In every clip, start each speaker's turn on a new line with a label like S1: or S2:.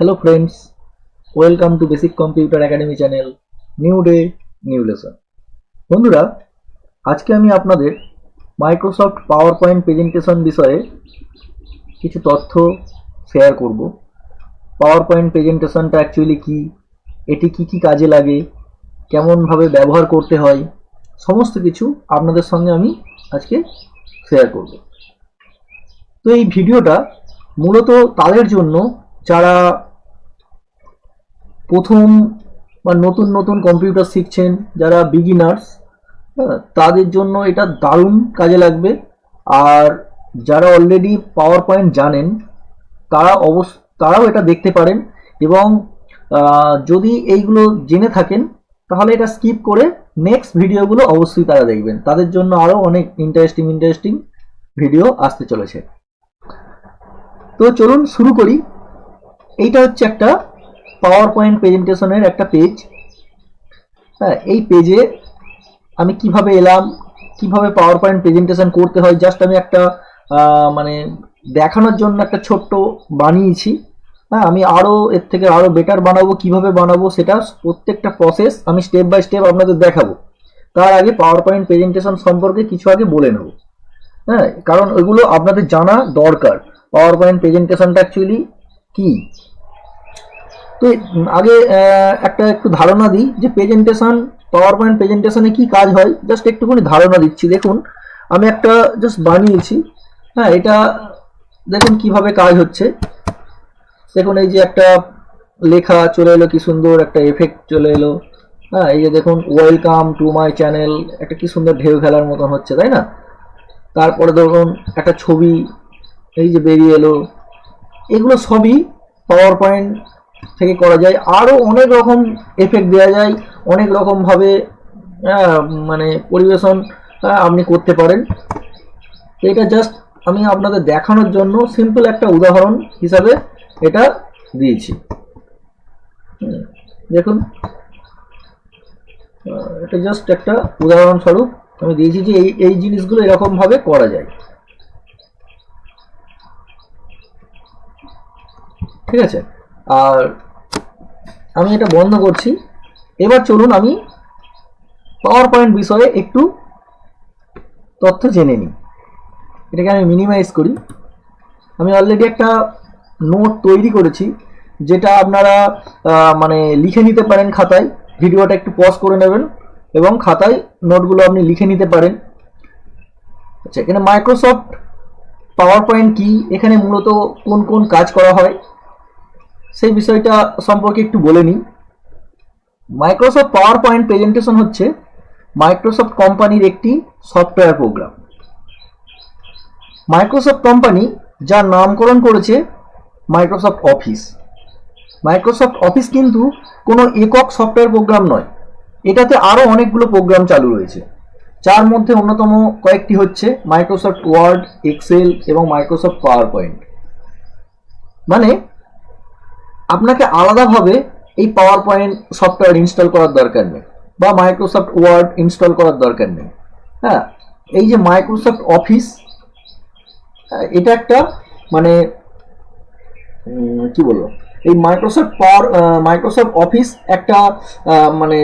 S1: Hello friends welcome to basic computer academy channel new day new lesson বন্ধুরা, আজকে আমি আপনাদের মাইক্রোসফট পাওয়ার পয়েন্ট প্রেজেন্টেশন বিষয়ে কিছু তথ্য শেয়ার করব। পাওয়ার পয়েন্ট প্রেজেন্টেশনটা অ্যাকচুয়ালি কী? এটি কি কি কাজে লাগে? কেমনভাবে ব্যবহার করতে হয়? সমস্ত কিছু আপনাদের সঙ্গে আমি আজকে শেয়ার করব। তো এই ভিডিওটা মূলত তাদের জন্য যারা প্রথম বা নতুন নতুন কম্পিউটার শিখছেন যারা বিগিনার্স তাদের জন্য এটা দারুণ কাজে লাগবে। আর যারা অলরেডি পাওয়ার পয়েন্ট জানেন, তারা অবশ্য, তারাও এটা দেখতে পারেন এবং যদি এইগুলো জেনে থাকেন, তাহলে এটা স্কিপ করে নেক্সট ভিডিওগুলো অবশ্যই তারা দেখবেন। তাদের জন্য আরও অনেক ইন্টারেস্টিং ইন্টারেস্টিং ভিডিও আসতে চলেছে। তো চলুন শুরু করি। এইটা হচ্ছে একটা পাওয়ার পয়েন্ট প্রেজেন্টেশনের একটা পেজ হ্যাঁ এই পেজে আমি কীভাবে এলাম, কীভাবে পাওয়ার পয়েন্ট প্রেজেন্টেশন করতে হয় জাস্ট আমি একটা মানে দেখানোর জন্য একটা ছোট্ট বানিয়েছি। হ্যাঁ আমি আরও এর থেকে আরও বেটার বানাবো, কীভাবে বানাবো সেটা প্রত্যেকটা প্রসেস আমি স্টেপ বাই স্টেপ আপনাদের দেখাবো। তার আগে পাওয়ার পয়েন্ট প্রেজেন্টেশন সম্পর্কে কিছু আগে বলে নেব। হ্যাঁ কারণ ওইগুলো আপনাদের জানা দরকার। পাওয়ার পয়েন্ট প্রেজেন্টেশনটা অ্যাকচুয়ালি কি? তো আগে একটা একটু ধারণা দিই যে প্রেজেন্টেশন পাওয়ার পয়েন্ট প্রেজেন্টেশনে কি কাজ হয়। জাস্ট একটুখানি ধারণা দিচ্ছি, দেখুন। আমি একটা জাস্ট বানিয়েছি। হ্যাঁ এটা দেখুন কীভাবে কাজ হচ্ছে। দেখুন, এই যে একটা লেখা চলে এলো, কি সুন্দর একটা এফেক্ট চলে এলো। হ্যাঁ এই যে দেখুন ওয়েলকাম টু মাই চ্যানেল একটা কি সুন্দর ঢেউ খেলার মতন হচ্ছে, তাই না? তারপরে ধরুন, একটা ছবি, এই যে বেরিয়ে এলো। এগুলো সবই পাওয়ার পয়েন্ট থেকে করা যায়। আরও অনেক রকম এফেক্ট দেওয়া যায়, অনেক রকমভাবে মানে পরিবেশন আপনি করতে পারেন। এটা জাস্ট আমি আপনাদের দেখানোর জন্য সিম্পল একটা উদাহরণ হিসাবে এটা দিয়েছি। দেখুন। এটা জাস্ট একটা উদাহরণস্বরূপ আমি দিয়েছি যে এই এই জিনিসগুলো এরকমভাবে করা যায়। ঠিক আছে? আর আমি এটা বন্ধ করছি। এবার চলুন আমি পাওয়ার পয়েন্ট বিষয়ে একটু তথ্য জেনে নিই। এটাকে আমি মিনিমাইজ করি। আমি অলরেডি একটা নোট তৈরি করেছি, যেটা আপনারা মানে লিখে নিতে পারেন খাতায়। ভিডিওটা একটু পজ করে নেবেন এবং খাতায় নোটগুলো আপনি লিখে নিতে পারেন। আচ্ছা এখানে মাইক্রোসফট পাওয়ার পয়েন্ট কী? এখানে মূলত কোন কোন কাজ করা হয়? সেই বিষয়টা সম্পর্কে একটু বলে নিই। মাইক্রোসফট পাওয়ার পয়েন্ট প্রেজেন্টেশন হচ্ছে মাইক্রোসফট কোম্পানির একটি সফটওয়্যার প্রোগ্রাম মাইক্রোসফট কোম্পানি যার নামকরণ করেছে মাইক্রোসফট অফিস মাইক্রোসফট অফিস কিন্তু কোনো একক সফটওয়্যার প্রোগ্রাম নয়। এটাতে আরও অনেকগুলো প্রোগ্রাম চালু রয়েছে। যার মধ্যে অন্যতম কয়েকটি হচ্ছে মাইক্রোসফট ওয়ার্ড এক্সেল এবং মাইক্রোসফট পাওয়ার পয়েন্ট মানে আপনাকে আলাদাভাবে এই পাওয়ার পয়েন্ট সফটওয়্যার ইনস্টল করার দরকার নেই বা মাইক্রোসফট ওয়ার্ড ইনস্টল করার দরকার নেই। হ্যাঁ এই যে মাইক্রোসফট অফিস এটা একটা মানে কি বলব? এই মাইক্রোসফট পাওয়ার মাইক্রোসফট অফিস একটা মানে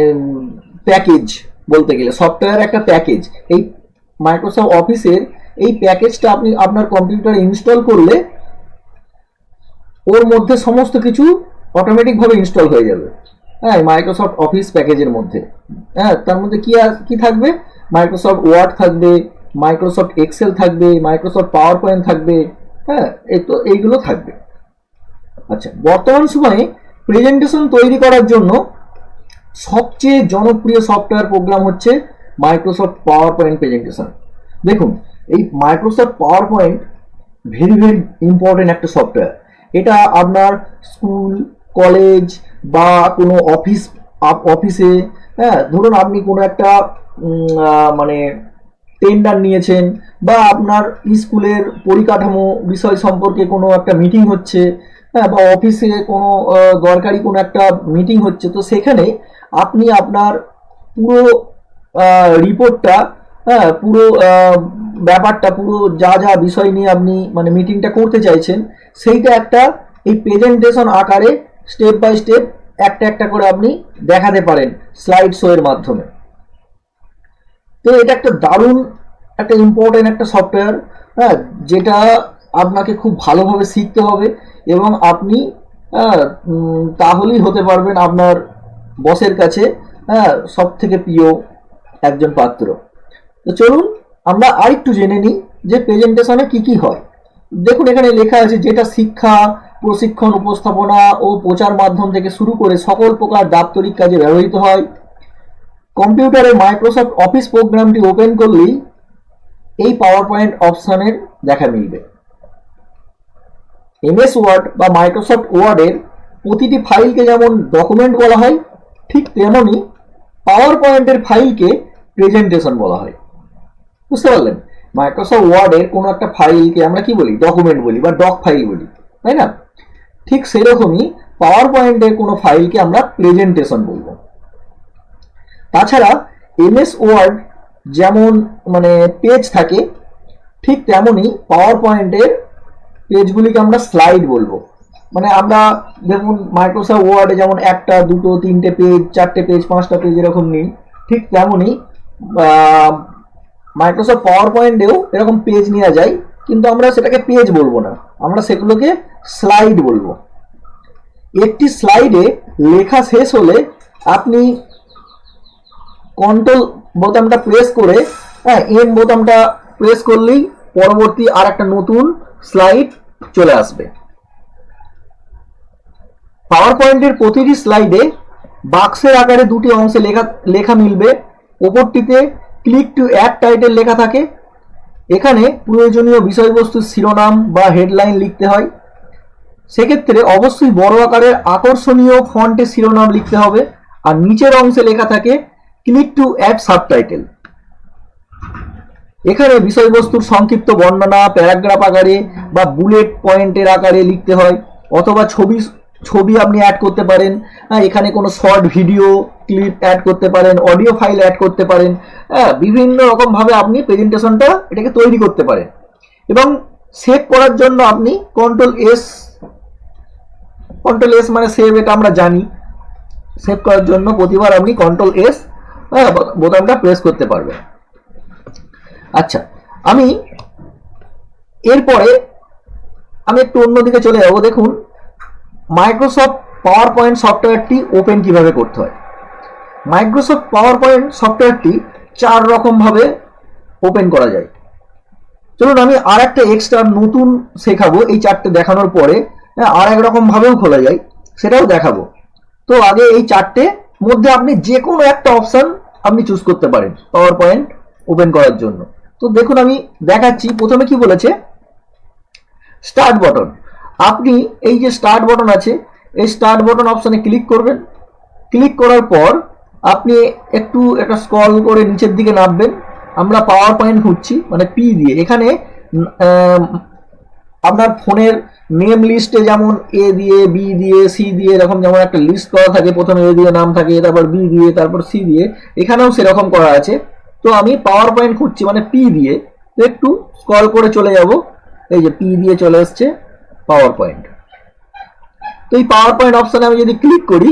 S1: প্যাকেজ বলতে গেলে সফটওয়্যার একটা প্যাকেজ এই মাইক্রোসফট অফিসের এই প্যাকেজটা আপনি আপনার কম্পিউটারে ইনস্টল করলে ওর মধ্যে সমস্ত কিছু অটোমেটিকভাবে ইনস্টল হয়ে যাবে। হ্যাঁ মাইক্রোসফট অফিস প্যাকেজের মধ্যে। হ্যাঁ তার মধ্যে কি কি থাকবে? মাইক্রোসফট ওয়ার্ড থাকবে মাইক্রোসফট এক্সেল থাকবে মাইক্রোসফট পাওয়ার পয়েন্ট থাকবে হ্যাঁ এই তো, এইগুলো থাকবে। আচ্ছা বর্তমান সময়ে প্রেজেন্টেশন তৈরি করার জন্য সবচেয়ে জনপ্রিয় সফটওয়্যার প্রোগ্রাম হচ্ছে মাইক্রোসফট পাওয়ার পয়েন্ট প্রেজেন্টেশন দেখুন, এই Microsoft power point very very important একটা সফটওয়্যার এটা আপনার স্কুল, কলেজ বা কোনো অফিস অফিসে হ্যাঁ ধরুন আপনি কোনো একটা মানে টেন্ডার নিয়েছেন বা আপনার স্কুলের পরিকাঠামো বিষয় সম্পর্কে কোনো একটা মিটিং হচ্ছে হ্যাঁ বা অফিসে কোনো দরকারি কোনো একটা মিটিং হচ্ছে, তো সেখানে আপনি আপনার পুরো রিপোর্টটা হ্যাঁ পুরো ব্যাপারটা, পুরো যা যা বিষয় নিয়ে আপনি মানে মিটিংটা করতে চাইছেন সেইটা একটা এই প্রেজেন্টেশন আকারে স্টেপ বাই স্টেপ একটা একটা করে আপনি দেখাতে পারেন স্লাইড শো এর মাধ্যমে। তো এটা একটা দারুণ একটা ইম্পর্টেন্ট একটা সফটওয়্যার হ্যাঁ যেটা আপনাকে খুব ভালোভাবে শিখতে হবে এবং আপনি হ্যাঁ, তাহলেই হতে পারবেন আপনার বসের কাছে হ্যাঁ সব থেকে প্রিয় একজন পাত্র। তো চলুন আমরা আরেকটু জেনে নিই যে প্রেজেন্টেশনে কি কি হয়। দেখুন, এখানে লেখা আছে যেটা শিক্ষা, প্রশিক্ষণ, উপস্থাপনা ও প্রচার মাধ্যম থেকে শুরু করে সকল প্রকার দাপ্তরিক কাজে ব্যবহৃত হয়। কম্পিউটারে মাইক্রোসফট অফিস প্রোগ্রামটি ওপেন করলেই এই পাওয়ার পয়েন্ট অপশনের দেখা মিলবে। এমএস ওয়ার্ড বা মাইক্রোসফট ওয়ার্ডের প্রতিটি ফাইলকে যেমন ডকুমেন্ট বলা হয়, ঠিক তেমনই পাওয়ার পয়েন্টের ফাইলকে প্রেজেন্টেশন বলা হয়। বুঝতে পারলেন? মাইক্রোসফট ওয়ার্ডের কোনো একটা ফাইলকে আমরা কি বলি? ডকুমেন্ট বলি বা ডক ফাইল বলি, তাই না? ঠিক সেরকমই পাওয়ার পয়েন্টের কোনো ফাইলকে আমরা প্রেজেন্টেশন বলব। তাছাড়া এমএস ওয়ার্ড যেমন মানে পেজ থাকে, ঠিক তেমনই পাওয়ার পয়েন্টের পেজগুলিকে আমরা স্লাইড বলব। মানে আমরা দেখুন মাইক্রোসফট ওয়ার্ডে যেমন একটা, দুটো, তিনটে পেজ চারটে পেজ পাঁচটা পেজ এরকম নিই, ঠিক তেমনই মাইক্রোসফট পাওয়ার পয়েন্টেও এরকম পেজ নেওয়া যায়, কিন্তু আমরা সেটাকে পেজ বলব না। আমরা সেগুলোকে স্লাইড বলব। একটি স্লাইডে লেখা শেষ হলে আপনি কন্ট্রোল বোতামটা প্রেস করে হ্যাঁ এন বোতামটা প্রেস করলেই পরবর্তী আর একটা নতুন স্লাইড চলে আসবে। পাওয়ার পয়েন্টের প্রতিটি স্লাইডে বাক্সের আকারে দুটি অংশে লেখা লেখা মিলবে। ওপরটিতে ক্লিক টু অ্যাড টাইটেল লেখা থাকে। এখানে প্রয়োজনীয় বিষয়বস্তুর শিরোনাম বা হেডলাইন লিখতে হয়। সেক্ষেত্রে অবশ্যই বড় আকারের আকর্ষণীয় ফন্টে শিরোনাম লিখতে হবে আর নিচের অংশে লেখা থাকে, ক্লিক টু অ্যাড সাবটাইটেল। এখানে বিষয়বস্তুর সংক্ষিপ্ত বর্ণনা, প্যারাগ্রাফ আকারে বা বুলেট পয়েন্টের আকারে লিখতে হয়, অথবা ছবি ছবি আপনি অ্যাড করতে পারেন এখানে কোনো শর্ট ভিডিও ক্লিপ অ্যাড করতে পারেন অডিও ফাইল অ্যাড করতে পারেন হ্যাঁ বিভিন্ন রকমভাবে আপনি প্রেজেন্টেশনটা এটাকে তৈরি করতে পারেন। এবং সেভ করার জন্য আপনি কন্ট্রোল এস কন্ট্রোল এস মানে সেভ এটা আমরা জানি। সেভ করার জন্য প্রতিবার আপনি কন্ট্রোল এস বোতামটা প্রেস করতে পারবেন। আচ্ছা আমি এরপরে আমি একটু অন্যদিকে চলে যাব, দেখুন। মাইক্রোসফট পাওয়ার পয়েন্ট সফটওয়্যারটি ওপেন কীভাবে করতে হয়? মাইক্রোসফট পাওয়ার পয়েন্ট সফটওয়্যারটি চার রকমভাবে ওপেন করা যায়। চলুন আমি আর একটা এক্সট্রা নতুন শেখাবো এই চারটে দেখানোর পরে হ্যাঁ, আর এক রকম ভাবেও খোলা যায় সেটাও দেখাবো। তো আগে এই চারটে মধ্যে আপনি যে কোনো একটা অপশন আপনি চুজ করতে পারেন পাওয়ার পয়েন্ট ওপেন করার জন্য। তো দেখুন আমি দেখাচ্ছি প্রথমে কি বলেছে? স্টার্ট বটন আপনি এই যে স্টার্ট বটন আছে, এই স্টার্ট বটন অপশানে ক্লিক করবেন। ক্লিক করার পর আপনি একটু একটা স্ক্রল করে নিচের দিকে নামবেন। আমরা পাওয়ার পয়েন্ট খুঁজছি মানে পি দিয়ে। এখানে আপনার ফোনের নেম লিস্টে যেমন এ দিয়ে বি দিয়ে সি দিয়ে এরকম যেমন একটা লিস্ট করা থাকে, প্রথমে এ দিয়ে নাম থাকে, তারপর বি দিয়ে, তারপর সি দিয়ে, এখানেও সেরকম করা আছে। তো আমি পাওয়ার পয়েন্ট খুঁজছি মানে পি দিয়ে। একটু স্ক্রল করে চলে যাব। এই যে পি দিয়ে চলে এসছে। পাওয়ার পয়েন্ট তো এই পাওয়ার পয়েন্ট অপশানে আমি যদি ক্লিক করি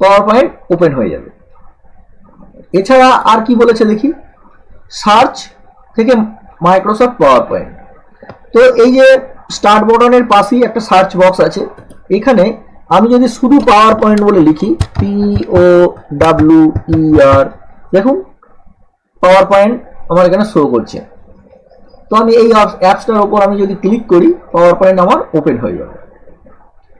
S1: পাওয়ার পয়েন্ট ওপেন হয়ে যাবে। এছাড়া আর কি বলেছে দেখি? সার্চ থেকে মাইক্রোসফট পাওয়ার পয়েন্ট তো এই যে স্টার্ট বটনের পাশেই একটা সার্চ বক্স আছে, এখানে আমি যদি শুধু পাওয়ার পয়েন্ট বলে লিখি পি ও ডাব্লিউ ই আর দেখুন পাওয়ার পয়েন্ট আমার এখানে শো করছে। তো আমি এই অ্যাপসটার ওপর আমি যদি ক্লিক করি, পাওয়ার পয়েন্ট আমার ওপেন হয়ে যাবে।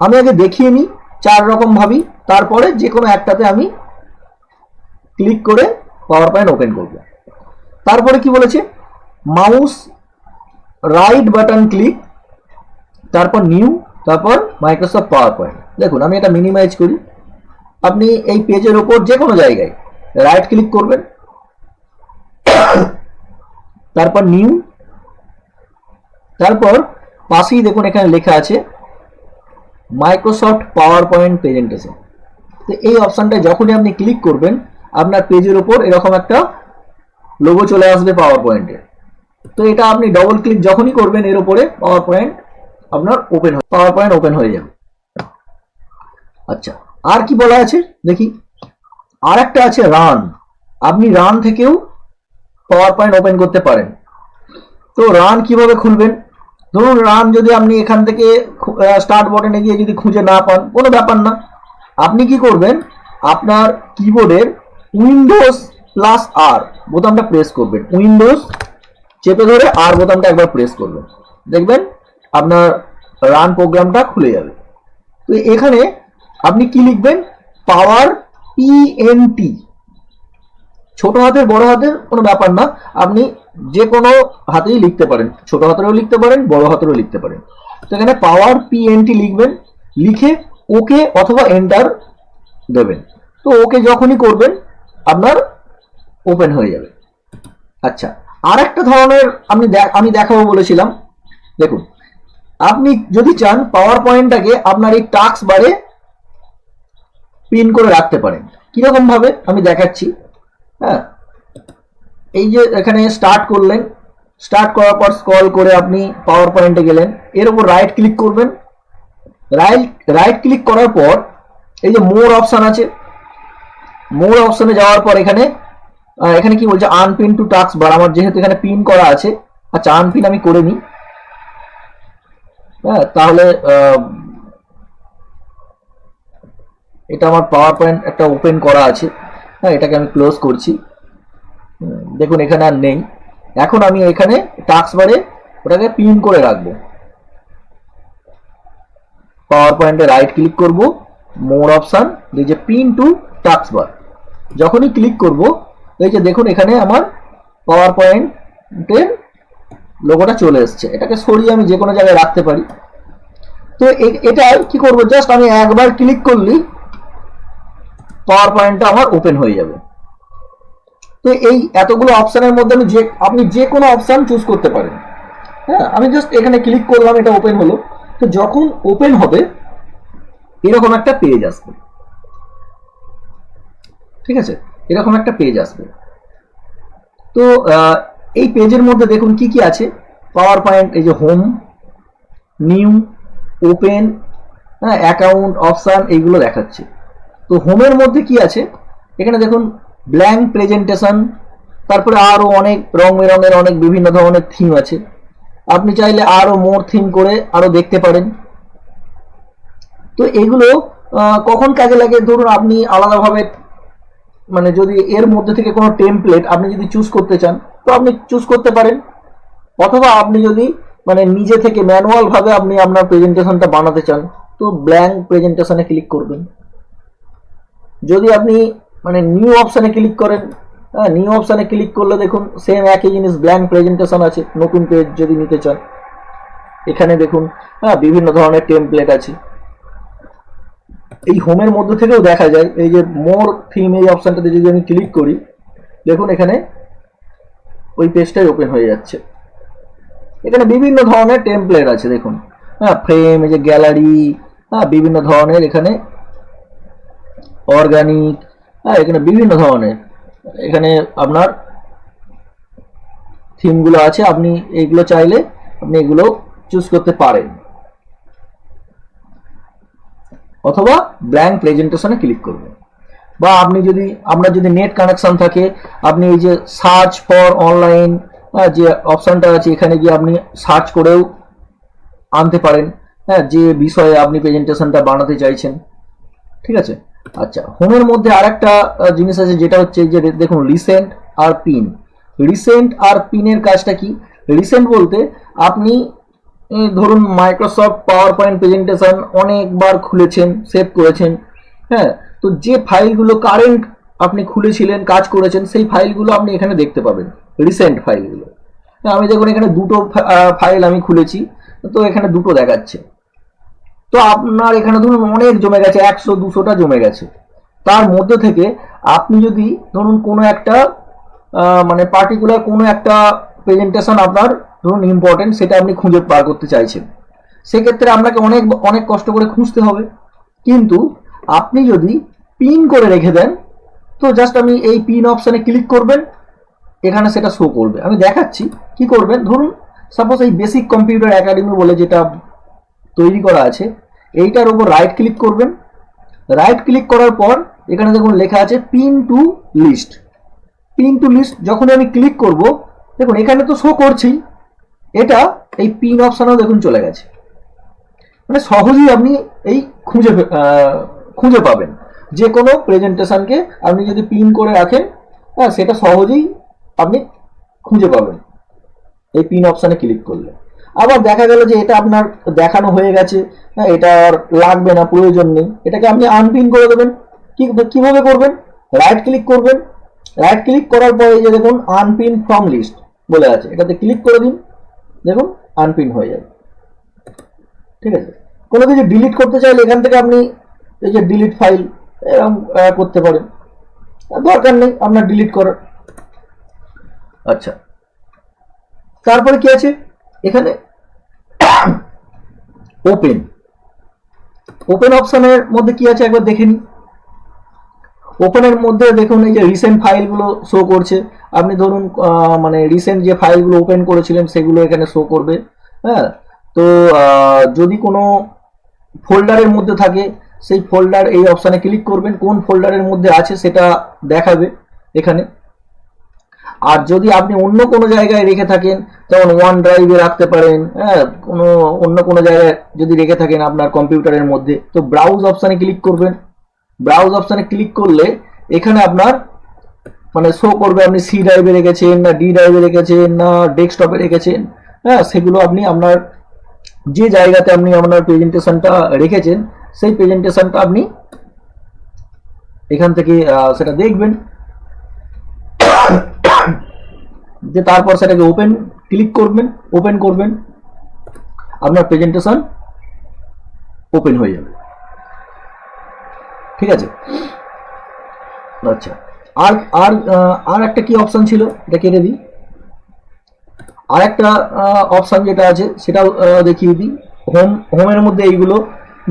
S1: আমি আগে দেখিয়ে নিই, চার রকম ভাবি, তারপরে যে কোনো একটাতে আমি ক্লিক করে পাওয়ার পয়েন্ট ওপেন করব। তারপরে কি বলেছে? মাউস রাইট বাটন ক্লিক তারপর নিউ তারপর মাইক্রোসফট পাওয়ার পয়েন্ট দেখুন, আমি এটা মিনিমাইজ করি। আপনি এই পেজের ওপর যে কোনো জায়গায় রাইট ক্লিক করবেন। তারপর নিউ তারপর পাশেই দেখুন এখানে লেখা আছে মাইক্রোসফট পাওয়ার পয়েন্ট প্রেজেন্টেশন তো এই অপশনটা যখনই আপনি ক্লিক করবেন, আপনার পেজের ওপর এরকম একটা লোগো চলে আসবে পাওয়ার পয়েন্টের তো এটা আপনি ডবল ক্লিক যখনই করবেন, এর ওপরে পাওয়ার পয়েন্ট আপনার ওপেন পাওয়ার পয়েন্ট ওপেন হয়ে যাবে। আচ্ছা আর কি বলা আছে? দেখি আর একটা আছে রান আপনি রান থেকেও পাওয়ার পয়েন্ট ওপেন করতে পারেন। তো রান কীভাবে খুলবেন? ধরুন রান যদি আপনি এখান থেকে স্টার্ট বাটনে গিয়ে যদি খুঁজে না পান, কোনো ব্যাপার না। আপনি কি করবেন? আপনার কিবোর্ডের উইন্ডোজ প্লাস আর বোতামটা প্রেস করবেন। উইন্ডোজ চেপে ধরে আর বোতামটা একবার প্রেস করবেন। দেখবেন আপনার রান প্রোগ্রামটা খুলে যাবে। তো এখানে আপনি কি লিখবেন? পাওয়ার পিএনটি ছোট হাতের, বড় হাতের কোনো ব্যাপার না। আপনি যে কোনো হাতেই লিখতে পারেন। ছোট হাতেরও লিখতে পারেন, বড় হাতেরও লিখতে পারেন। তো এখানে পাওয়ার পি পিএনটি লিখবেন। লিখে ওকে অথবা এন্টার দেবেন। তো ওকে যখনই করবেন, আপনার ওপেন হয়ে যাবে। আচ্ছা আর একটা ধরনের দে- আমি দেখাবো বলেছিলাম। দেখুন, আপনি যদি চান পাওয়ার পয়েন্টটাকে আপনার এই টাক্স বারে পিন করে রাখতে পারেন। কীরকম ভাবে আমি দেখাচ্ছি। হ্যাঁ। এই যে এখানে স্টার্ট করলেন স্টার্ট করার পর স্ক্রল করে আপনি পাওয়ার পয়েন্টে গেলেন। এর উপর রাইট ক্লিক করবেন। রাইট রাইট ক্লিক করার পর এই যে মোর অপশন আছে মোর অপশনে যাওয়ার পর এখানে এখানে কি বলছে আনপিন টু টাস্ক বার আমার যেহেতু এখানে পিন করা আছে আচ্ছা আনপিন আমি করে নিই। হ্যাঁ তাহলে এটা আমার পাওয়ার পয়েন্ট একটা ওপেন করা আছে। হ্যাঁ এটাকে আমি ক্লোজ করছি। দেখুন, এখানে আর নেই। এখন আমি এখানে টাস্ক বারে ওটাকে পিন করে রাখব। পাওয়ার পয়েন্টে রাইট ক্লিক করব মোর অপশান এই যে পিন টু টাস্ক বার যখনই ক্লিক করব, এই যে দেখুন, এখানে আমার পাওয়ার পয়েন্টের লোগোটা চলে এসছে। এটাকে সরিয়ে আমি যে কোনো জায়গায় রাখতে পারি। তো এটা কি করব? জাস্ট আমি একবার ক্লিক করলেই পাওয়ার পয়েন্টটা আমার ওপেন হয়ে যাবে। তো এই এতগুলো অপশানের মধ্যে আমি যে, আপনি যে কোনো অপশন চুজ করতে পারেন। হ্যাঁ আমি জাস্ট এখানে ক্লিক করলাম, এটা ওপেন হলো। তো যখন ওপেন হবে, এরকম একটা পেজ আসবে। ঠিক আছে? এরকম একটা পেজ আসবে। তো এই পেজের মধ্যে দেখুন কি কি আছে। পাওয়ার পয়েন্ট এই যে হোম নিউ ওপেন হ্যাঁ অ্যাকাউন্ট অপশান এইগুলো দেখাচ্ছে। তো হোমের মধ্যে কি আছে? এখানে দেখুন ব্ল্যাঙ্ক প্রেজেন্টেশন তারপরে আরও অনেক রং বেরঙের অনেক বিভিন্ন ধরনের থিম আছে। আপনি চাইলে আরও মোর থিম করে আরও দেখতে পারেন। তো এগুলো কখন কাজে লাগে? ধরুন আপনি আলাদাভাবে মানে যদি এর মধ্যে থেকে কোনো টেমপ্লেট আপনি যদি চুজ করতে চান, তো আপনি চুজ করতে পারেন। অথবা আপনি যদি মানে নিজে থেকে ম্যানুয়াল ভাবে আপনি আপনার প্রেজেন্টেশনটা বানাতে চান, তো ব্ল্যাঙ্ক প্রেজেন্টেশনে ক্লিক করবেন। যদি আপনি মানে নিউ অপশানে ক্লিক করেন হ্যাঁ নিউ অপশানে ক্লিক করলে দেখুন সেম একই জিনিস ব্ল্যাঙ্ক প্রেজেন্টেশন আছে, নতুন পেজ যদি নিতে চান। এখানে দেখুন হ্যাঁ বিভিন্ন ধরনের টেমপ্লেট আছে। এই হোমের মধ্যে থেকেও দেখা যায়, এই যে মোর থিম এই অপশানটাতে যদি আমি ক্লিক করি, দেখুন এখানে ওই পেজটাই ওপেন হয়ে যাচ্ছে। এখানে বিভিন্ন ধরনের টেমপ্লেট আছে, দেখুন। হ্যাঁ ফ্রেম এই যে গ্যালারি হ্যাঁ বিভিন্ন ধরনের এখানে অর্গানিক হ্যাঁ এখানে বিভিন্ন ধরনের। এখানে আপনার থিমগুলো আছে, আপনি এইগুলো চাইলে আপনি এগুলো চুজ করতে পারেন। অথবা ব্ল্যাঙ্ক প্রেজেন্টেশনে ক্লিক করবেন। বা আপনি যদি, আপনার যদি নেট কানেকশন থাকে, আপনি এই যে সার্চ ফর অনলাইন যে অপশনটা আছে, এখানে গিয়ে আপনি সার্চ করেও আনতে পারেন। হ্যাঁ যে বিষয়ে আপনি প্রেজেন্টেশনটা বানাতে চাইছেন। ঠিক আছে? আচ্ছা হোমের মধ্যে আরেকটা আহ, জিনিস আছে যেটা হচ্ছে যে দেখুন রিসেন্ট আর পিন রিসেন্ট আর পিনের কাজটা কি? রিসেন্ট বলতে আপনি ধরুন মাইক্রোসফট পাওয়ার পয়েন্ট প্রেজেন্টেশন অনেকবার খুলেছেন সেভ করেছেন হ্যাঁ? তো যে ফাইলগুলো কারেন্ট আপনি খুলেছিলেন কাজ করেছেন সেই ফাইলগুলো আপনি এখানে দেখতে পাবেন রিসেন্ট ফাইলগুলো। আমি দেখুন এখানে দুটো ফাইল আমি খুলেছি তো এখানে দুটো দেখাচ্ছে। তো আপনার এখানে ধরুন অনেক জমে গেছে, একশো, দুশোটা জমে গেছে। তার মধ্যে থেকে আপনি যদি ধরুন কোনো একটা মানে পার্টিকুলার কোনো একটা প্রেজেন্টেশন আপনার ধরুন ইম্পর্টেন্ট সেটা আপনি খুঁজে পার করতে চাইছেন। সেক্ষেত্রে আপনাকে অনেক অনেক কষ্ট করে খুঁজতে হবে। কিন্তু আপনি যদি পিন করে রেখে দেন, তো জাস্ট আমি এই পিন অপশানে ক্লিক করবেন, এখানে সেটা শো করবে। আমি দেখাচ্ছি কি করবেন? ধরুন সাপোজ এই বেসিক কম্পিউটার একাডেমি বলে যেটা তৈরি করা আছে। এইটার উপর রাইট ক্লিক করবেন। রাইট ক্লিক করার পর এখানে দেখুন লেখা আছে pin to list pin to list যখন আমি ক্লিক করব, দেখুন এখানে তো শো করছেই। এটা এই পিন অপশানেও দেখুন চলে গেছে। মানে সহজেই আপনি এই খুঁজে খুঁজে পাবেন। যে কোনো প্রেজেন্টেশনকে আপনি যদি পিন করে রাখেন হ্যাঁ সেটা সহজেই আপনি খুঁজে পাবেন। এই পিন অপশানে ক্লিক করলে। আবার দেখা গেল যে এটা আপনার দেখানো হয়ে গেছে হ্যাঁ এটা আর লাগবে না, প্রয়োজন নেই। এটাকে আপনি আনপিন করে দেবেন। কি, কীভাবে করবেন? রাইট ক্লিক করবেন। রাইট ক্লিক করার পরে যে দেখুন আনপিন ফ্রম লিস্ট বলে আছে। এটাতে ক্লিক করে দিন। দেখুন আনপিন হয়ে যাবে। ঠিক আছে? কোনো কিছু ডিলিট করতে চাইলে এখান থেকে আপনি এই যে ডিলিট ফাইল এরকম করতে পারেন। দরকার নেই, আপনার ডিলিট করার। আচ্ছা। তারপরে কি আছে? এখানে ওপেন ওপেন অপশনের মধ্যে কি আছে একবার দেখে নিন ওপেনের মধ্যে দেখুন এই যে রিসেন্ট ফাইলগুলো শো করছে। আপনি ধরুন মানে রিসেন্ট যে ফাইলগুলো ওপেন করেছিলেন সেগুলো এখানে শো করবে। হ্যাঁ? তো যদি কোনো ফোল্ডারের মধ্যে থাকে, সেই ফোল্ডার এই অপশানে ক্লিক করবেন। কোন ফোল্ডারের মধ্যে আছে সেটা দেখাবে এখানে। আর যদি আপনি অন্য কোনো জায়গায় রেখে থাকেন, যেমন ওয়ান ড্রাইভে রাখতে পারেন হ্যাঁ কোনো অন্য কোনো জায়গায় যদি রেখে থাকেন আপনার কম্পিউটারের মধ্যে, তো ব্রাউজ অপশানে ক্লিক করবেন। ব্রাউজ অপশানে ক্লিক করলে এখানে আপনার মানে শো করবে আপনি সি ড্রাইভে রেখেছেন, না ডি ড্রাইভে রেখেছেন, না ডেস্কটপে রেখেছেন হ্যাঁ সেগুলো আপনি আপনার যে জায়গাতে আপনি আপনার প্রেজেন্টেশনটা রেখেছেন, সেই প্রেজেন্টেশনটা আপনি এখান থেকে সেটা দেখবেন। যে তারপর সেটাকে ওপেন ক্লিক করবেন ওপেন করবেন, আপনার প্রেজেন্টেশন ওপেন হয়ে যাবে। ঠিক আছে? আচ্ছা আর আর আর একটা কি অপশান ছিল? এটা কেটে দিই। আর একটা অপশন যেটা আছে, সেটাও দেখিয়ে দিই। হোম হোমের মধ্যে এইগুলো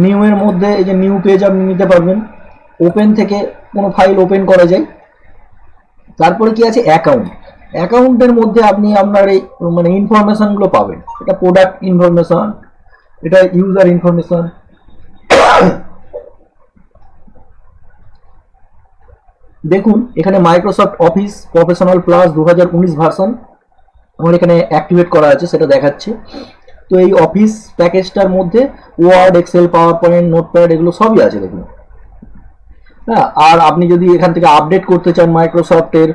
S1: নিউ এর মধ্যে এই যে নিউ পেজ আপনি নিতে পারবেন। ওপেন থেকে কোনো ফাইল ওপেন করা যায়। তারপরে কি আছে? অ্যাকাউন্ট অ্যাকাউন্টের মধ্যে আপনি আপনার এই মানে ইনফরমেশনগুলো পাবেন। এটা প্রোডাক্ট ইনফরমেশন এটা ইউজার ইনফরমেশন দেখুন, এখানে মাইক্রোসফট অফিস প্রফেশনাল প্লাস দু ভার্সন আমার এখানে অ্যাক্টিভেট করা আছে, সেটা দেখাচ্ছে। তো এই অফিস প্যাকেজটার মধ্যে Word Excel PowerPoint Notepad এগুলো সবই আছে, দেখুন। হ্যাঁ আর আপনি যদি এখান থেকে আপডেট করতে চান মাইক্রোসফটের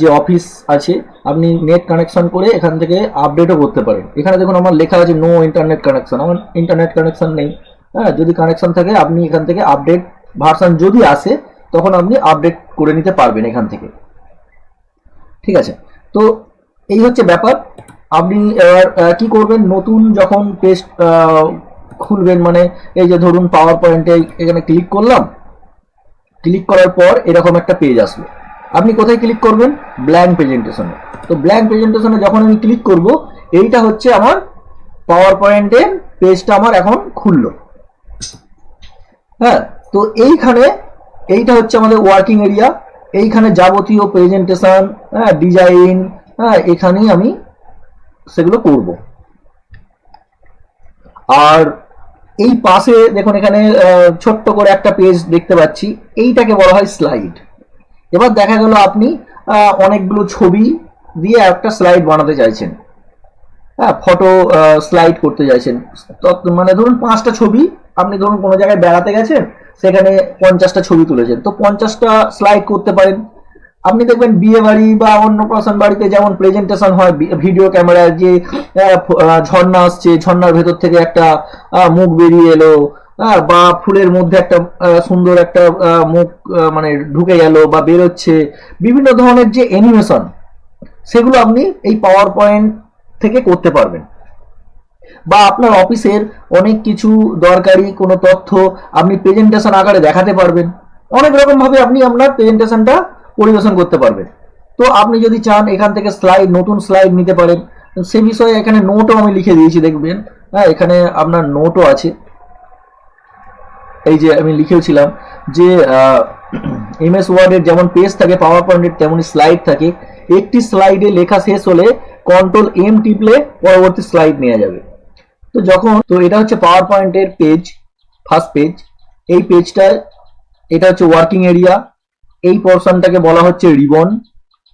S1: যে অফিস আছে, আপনি নেট কানেকশন করে এখান থেকে আপডেটও করতে পারেন। এখানে দেখুন আমার লেখা আছে নো ইন্টারনেট কানেকশন আমার ইন্টারনেট কানেকশন নেই। হ্যাঁ যদি কানেকশন থাকে, আপনি এখান থেকে আপডেট ভার্সন যদি আসে, তখন আপনি আপডেট করে নিতে পারবেন এখান থেকে। ঠিক আছে? তো এই হচ্ছে ব্যাপার। আপনি এবার কি করবেন? নতুন যখন পেজ খুলবেন মানে এই যে ধরুন পাওয়ার পয়েন্টে এখানে ক্লিক করলাম ক্লিক করার পর এরকম একটা পেজ আসবে। আপনি কোথায় ক্লিক করবেন? ব্ল্যাঙ্ক প্রেজেন্টেশনে তো ব্ল্যাঙ্ক প্রেজেন্টেশনে যখন আমি ক্লিক করব, এইটা হচ্ছে আমার পাওয়ার পয়েন্টের পেজটা আমার এখন খুললো। হ্যাঁ তো এইখানে এইটা হচ্ছে আমাদের ওয়ার্কিং এরিয়া এইখানে যাবতীয় প্রেজেন্টেশন হ্যাঁ ডিজাইন হ্যাঁ এখানেই আমি সেগুলো করব। আর এই পাশে দেখুন এখানে ছোট্ট করে একটা পেজ দেখতে পাচ্ছি। এইটাকে বলা হয় স্লাইড এবার দেখা গেল আপনি অনেকগুলো ছবি দিয়ে একটা স্লাইড বানাতে চাইছেন। হ্যাঁ ফটো স্লাইড করতে চাইছেন। মানে ধরুন পাঁচটা ছবি, আপনি ধরুন কোনো জায়গায় বেড়াতে গেছেন, সেখানে পঞ্চাশটা ছবি তুলেছেন। তো পঞ্চাশটা স্লাইড করতে পারেন। আপনি দেখবেন বিয়ে বাড়ি বা অন্য প্রসন বাড়িতে যেমন প্রেজেন্টেশন হয় ভিডিও ক্যামেরায় যে ঝর্ণা আসছে, ঝর্ণার ভেতর থেকে একটা মুখ বেরিয়ে এলো বা ফুলের মধ্যে একটা সুন্দর একটা মুখ মানে ঢুকে গেল বা বেরোচ্ছে, বিভিন্ন ধরনের যে অ্যানিমেশন সেগুলো আপনি এই পাওয়ার পয়েন্ট থেকে করতে পারবেন। বা আপনার অফিসের অনেক কিছু দরকারি, কোনো তথ্য আপনি প্রেজেন্টেশন আকারে দেখাতে পারবেন। অনেক রকম ভাবে আপনি আপনার প্রেজেন্টেশনটা পরিবেশন করতে পারবেন তো আপনি যদি চান এখান থেকে স্লাইড নতুন স্লাইড নিতে পারেন, সে বিষয়ে এখানে নোটও আমি লিখে দিয়েছি, দেখবেন। হ্যাঁ এখানে আপনার নোটও আছে। এই যে আমি লিখেছিলাম যে এমএস ওয়ার্ডের যেমন পেজ থাকে পাওয়ার পয়েন্টের তেমনই স্লাইড থাকে। একটি স্লাইডে লেখা শেষ হলে কন্ট্রোল এম টিপলে পরবর্তী স্লাইড নেওয়া যাবে। তো যখন, তো এটা হচ্ছে পাওয়ার পয়েন্টের পেজ ফার্স্ট পেজ এই পেজটায় এটা হচ্ছে ওয়ার্কিং এরিয়া এই পোর্শনটাকে বলা হচ্ছে রিবন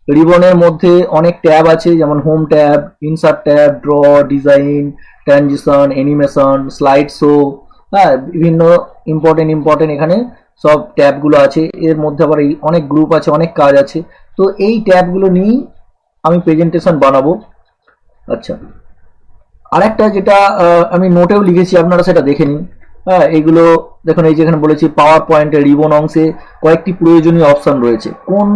S1: রিবনের মধ্যে অনেক ট্যাব আছে, যেমন home tab insert tab draw design transition animation slide show হ্যাঁ বিভিন্ন ইম্পর্টেন্ট ইম্পর্টেন্ট এখানে সব ট্যাবগুলো আছে। এর মধ্যে আবার এই অনেক গ্রুপ আছে, অনেক কাজ আছে। তো এই ট্যাবগুলো নিয়েই আমি প্রেজেন্টেশন বানাবো। আচ্ছা। আরেকটা যেটা আমি নোটেও লিখেছি, আপনারা সেটা দেখে নিন। হ্যাঁ এইগুলো দেখুন, এই যেখানে বলেছি পাওয়ার পয়েন্টের রিবন অংশে কয়েকটি প্রয়োজনীয় অপশন রয়েছে। কোন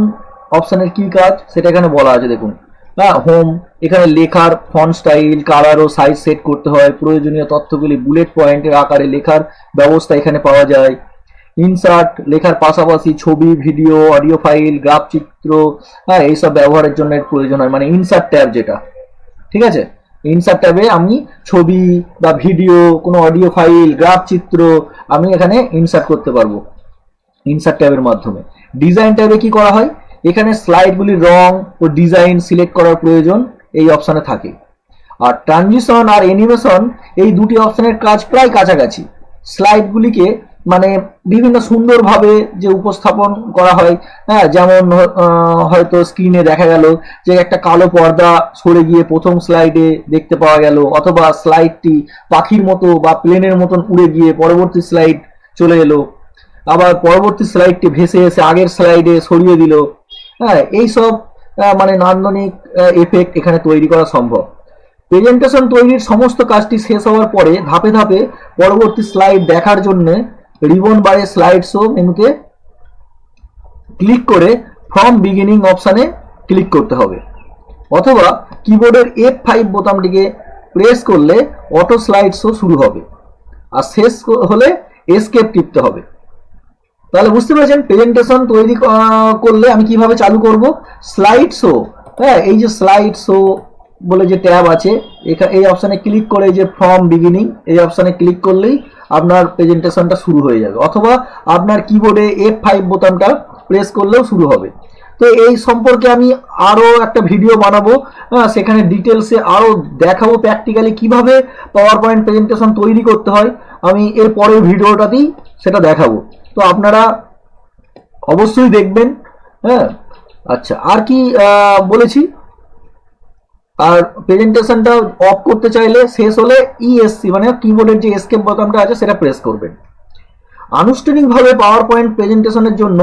S1: অপশানের কি কাজ? সেটা এখানে বলা আছে, দেখুন। হ্যাঁ হোম এখানে লেখার ফন্ট স্টাইল কালার ও সাইজ সেট করতে হয়, প্রয়োজনীয় তথ্যগুলি বুলেট পয়েন্টের আকারে লেখার ব্যবস্থা এখানে পাওয়া যায়। ইনসার্ট লেখার পাশাপাশি ছবি ভিডিও অডিও ফাইল গ্রাফ চিত্র হ্যাঁ এইসব ব্যবহারের জন্য প্রয়োজন হয় মানে ইনসার্ট ট্যাব যেটা। ঠিক আছে? ইনসার্ট ট্যাবে আমি ছবি বা ভিডিও কোনো অডিও ফাইল গ্রাফ চিত্র, আমি এখানে ইনসার্ট করতে পারব। ইনসার্ট ট্যাবের মাধ্যমে। ডিজাইন ট্যাবে কি করা হয়? এখানে স্লাইডগুলির রং ও ডিজাইন সিলেক্ট করার প্রয়োজন এই অপশানে থাকে। আর ট্রানজিশন আর অ্যানিমেশন এই দুটি অপশানের কাজ প্রায় কাছাকাছি। স্লাইডগুলিকে মানে বিভিন্ন সুন্দরভাবে যে উপস্থাপন করা হয় হ্যাঁ যেমন হয়তো স্ক্রিনে দেখা গেল যে একটা কালো পর্দা সরে গিয়ে প্রথম স্লাইডে দেখতে পাওয়া গেল, অথবা স্লাইডটি পাখির মতো বা প্লেনের মতন উড়ে গিয়ে পরবর্তী স্লাইড চলে এলো। আবার পরবর্তী স্লাইডটি ভেসে এসে আগের স্লাইডে সরিয়ে দিল। হ্যাঁ এইসব মানে নান্দনিক এফেক্ট এখানে তৈরি করা সম্ভব। প্রেজেন্টেশন তৈরির সমস্ত কাজটি শেষ হওয়ার পরে ধাপে ধাপে পরবর্তী স্লাইড দেখার জন্য রিবন বারে স্লাইড শো মেনুতে ক্লিক করে ফ্রম বিগিনিং অপশানে ক্লিক করতে হবে। অথবা কিবোর্ডের এফ ফাইভ বোতামটিকে প্রেস করলে অটো স্লাইড শো শুরু হবে। আর শেষ হলে এসকেপ টিপতে হবে। তাহলে বুঝতে পেরেছেন প্রেজেন্টেশন তৈরি করলে আমি কীভাবে চালু করব? স্লাইড শো হ্যাঁ এই যে স্লাইড শো বলে যে ট্যাব আছে, এখা- এই অপশানে ক্লিক করে যে ফ্রম বিগিনিং এই অপশানে ক্লিক করলেই আপনার প্রেজেন্টেশনটা শুরু হয়ে যাবে। অথবা আপনার কিবোর্ডে এফ ফাইভ বোতামটা প্রেস করলেও শুরু হবে। তো এই সম্পর্কে আমি আরও একটা ভিডিও বানাবো। হ্যাঁ সেখানে ডিটেলসে আরও দেখাবো প্র্যাকটিক্যালি কীভাবে পাওয়ার পয়েন্ট প্রেজেন্টেশন তৈরি করতে হয়। আমি এর পরের ভিডিওটাতেই সেটা দেখাবো। তো আপনারা অবশ্যই দেখবেন। হ্যাঁ আচ্ছা আর কি বলেছি? আর প্রেজেন্টেশনটা অফ করতে চাইলে শেষ হলে ইএসসি মানে কিবোর্ডের যে এসকেপ বোতামটা আছে, সেটা প্রেস করবেন। আনুষ্ঠানিকভাবে পাওয়ার পয়েন্ট প্রেজেন্টেশনের জন্য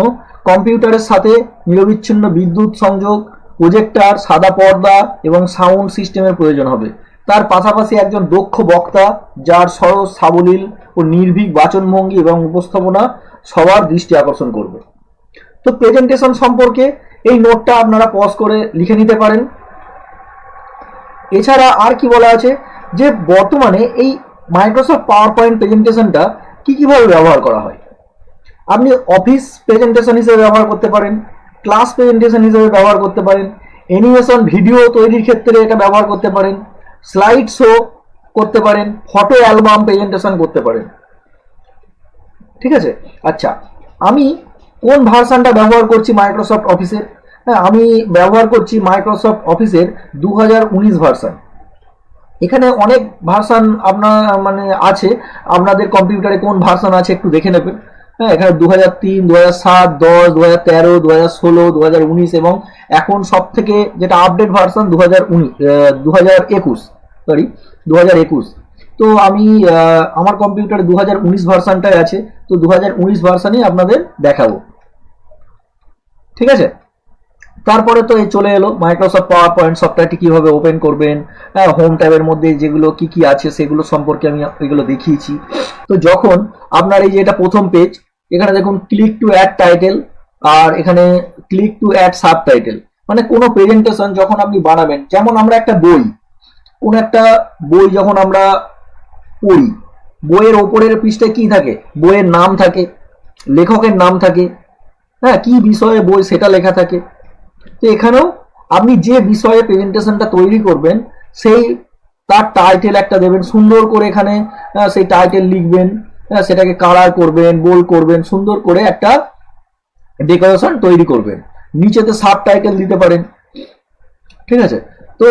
S1: কম্পিউটারের সাথে নিরবিচ্ছিন্ন বিদ্যুৎ সংযোগ প্রজেক্টর সাদা পর্দা এবং সাউন্ড সিস্টেমের প্রয়োজন হবে। তার পাশাপাশি একজন দক্ষ বক্তা, যার সরস, সাবলীল ও নির্ভীক বাচনভঙ্গি এবং উপস্থাপনা সবার দৃষ্টি আকর্ষণ করবে। তো প্রেজেন্টেশন সম্পর্কে এই নোটটা আপনারা পজ করে লিখে নিতে পারেন। এছাড়া আর কি বলা আছে যে বর্তমানে এই মাইক্রোসফট পাওয়ার পয়েন্ট প্রেজেন্টেশনটা কি কীভাবে ব্যবহার করা হয়? আপনি অফিস প্রেজেন্টেশন হিসেবে ব্যবহার করতে পারেন ক্লাস প্রেজেন্টেশন হিসেবে ব্যবহার করতে পারেন অ্যানিমেশন ভিডিও তৈরির ক্ষেত্রে এটা ব্যবহার করতে পারেন স্লাইড শো করতে পারেন ফটো অ্যালবাম প্রেজেন্টেশন করতে পারেন। ঠিক আছে? আচ্ছা আমি কোন ভার্সানটা ব্যবহার করছি মাইক্রোসফট অফিসের হ্যাঁ আমি ব্যবহার করছি মাইক্রোসফট অফিসের দু ভার্সান এখানে অনেক ভার্সান আপনার মানে আছে। আপনাদের কম্পিউটারে কোন ভার্সান আছে একটু দেখে নেবেন। হ্যাঁ এখানে দু হাজার তিন দু হাজার সাত, দশ দু হাজার তেরো দু হাজার ষোলো দু হাজার উনিশ এবং এখন সব থেকে যেটা আপডেট ভার্সান দু হাজার উনিশ দু হাজার একুশ সরি দু হাজার একুশ। তো আমি আমার কম্পিউটারে দু হাজার উনিশ ভার্সানটাই আছে। তো দু হাজার উনিশ ভার্সানই আপনাদের দেখাবো। ঠিক আছে? তারপরে তো এই চলে এলো। মাইক্রোসফট পাওয়ার পয়েন্ট সফটওয়্যারটি কীভাবে ওপেন করবেন হ্যাঁ হোম ট্যাবের মধ্যে যেগুলো কি কি আছে সেগুলো সম্পর্কে আমি এগুলো দেখিয়েছি। তো যখন আপনার এই যে এটা প্রথম পেজ এখানে দেখুন ক্লিক টু অ্যাড টাইটেল আর এখানে click to add subtitle মানে কোনো প্রেজেন্টেশন যখন আপনি বানাবেন, যেমন আমরা একটা বই, কোন একটা বই যখন আমরা পড়ি, বইয়ের ওপরের পৃষ্ঠায় কি থাকে? বইয়ের নাম থাকে, লেখকের নাম থাকে হ্যাঁ কি বিষয়ে বই সেটা লেখা থাকে। তো এখানেও আপনি যে বিষয়ে প্রেজেন্টেশনটা তৈরি করবেন, সেই তার টাইটেল একটা দেবেন, সুন্দর করে এখানে সেই টাইটেল লিখবেন সেটাকে কালার করবেন বোল্ড করবেন, সুন্দর করে একটা ডেকোরেশন তৈরি করবেন। নিচেতে সাব টাইটেল দিতে পারেন। ঠিক আছে? তো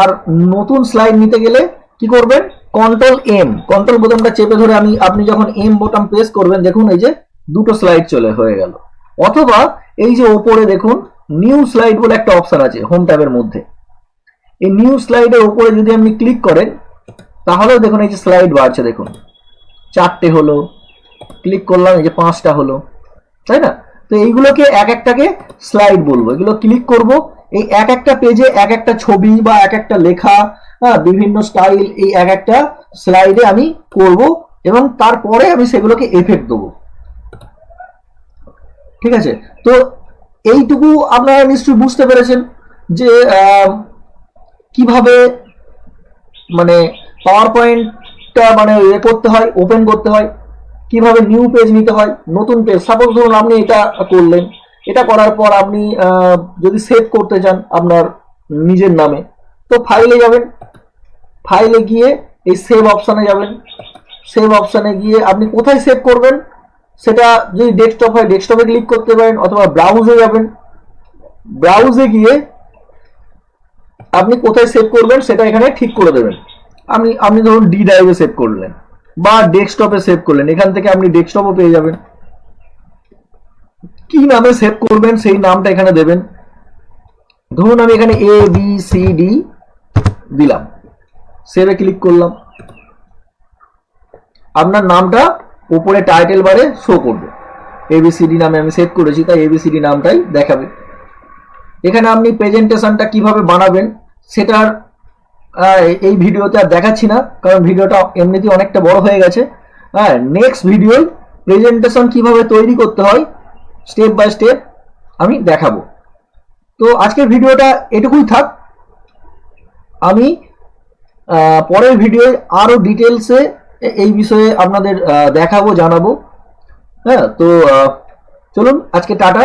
S1: আর নতুন স্লাইড নিতে গেলে কি করবেন? কন্ট্রোল এম কন্ট্রোল বোতামটা চেপে ধরে আমি, আপনি যখন এম বোতাম প্রেস করবেন, দেখুন এই যে দুটো স্লাইড চলে হয়ে গেল। অথবা এই যে ওপরে দেখুন নিউ স্লাইড বলে একটা অপশন আছে, হোম ট্যাবের মধ্যে। এই নিউ স্লাইডের উপরে যদি আপনি ক্লিক করেন, তাহলেও দেখুন এই যে স্লাইড বাড়ছে, দেখুন। চারটে হলো, ক্লিক করলাম, এই যে পাঁচটা হলো, তাই না? তো এইগুলোকে এক একটাকে স্লাইড বলব। এগুলো ক্লিক করব, এই এক একটা পেজে এক একটা ছবি বা এক একটা লেখা হ্যাঁ বিভিন্ন স্টাইল, এই এক একটা স্লাইডে আমি করব এবং তারপরে আমি সেগুলোকে এফেক্ট দেবো। ঠিক আছে? তো এইটুকু আপনারা নিশ্চয়ই বুঝতে পেরেছেন যে কীভাবে মানে পাওয়ার পয়েন্টটা মানে ইয়ে করতে হয় ওপেন করতে হয়, কীভাবে নিউ পেজ নিতে হয়, নতুন পেজ সাপোজ ধরুন আপনি এটা করলেন, এটা করার পর আপনি যদি সেভ করতে চান আপনার নিজের নামে, তো ফাইলে যাবেন ফাইলে গিয়ে এই সেভ অপশানে যাবেন। সেভ অপশানে গিয়ে আপনি কোথায় সেভ করবেন? সেটা যদি ডেস্কটপ হয় ডেস্কটপে ক্লিক করতে পারেন অথবা ব্রাউজে যাবেন। ব্রাউজে গিয়ে আপনি কোথায় সেভ করবেন সেটা এখানে ঠিক করে দেবেন। আমি আপনি ধরুন ডি ড্রাইভে সেভ করলেন বা ডেস্কটপে সেভ করলেন, এখান থেকে আপনি ডেস্কটপও পেয়ে যাবেন। কি নামে সেভ করবেন সেই নামটা এখানে দেবেন। ধরুন আমি এখানে এ বি সি ডি দিলাম। সেভে ক্লিক করলাম। আপনার নামটা উপরে টাইটেল বারে শো করবে। এবিসিডি নামে আমি সেভ করেছি, তাই এবিসিডি নামটাই দেখাবে। এখানে আপনি প্রেজেন্টেশনটা কীভাবে বানাবেন সেটার এই ভিডিওতে আর দেখাচ্ছি না, কারণ ভিডিওটা এমনিতেই অনেকটা বড় হয়ে গেছে। হ্যাঁ নেক্সট ভিডিও প্রেজেন্টেশন কীভাবে তৈরি করতে হয় স্টেপ বাই স্টেপ আমি দেখাবো। তো আজকের ভিডিওটা এটুকুই থাক। আমি পরের ভিডিওয়ে আরও ডিটেলসে এই বিষয়ে আপনাদের দেখাবো জানাব। হ্যাঁ তো চলুন আজকে টাটা।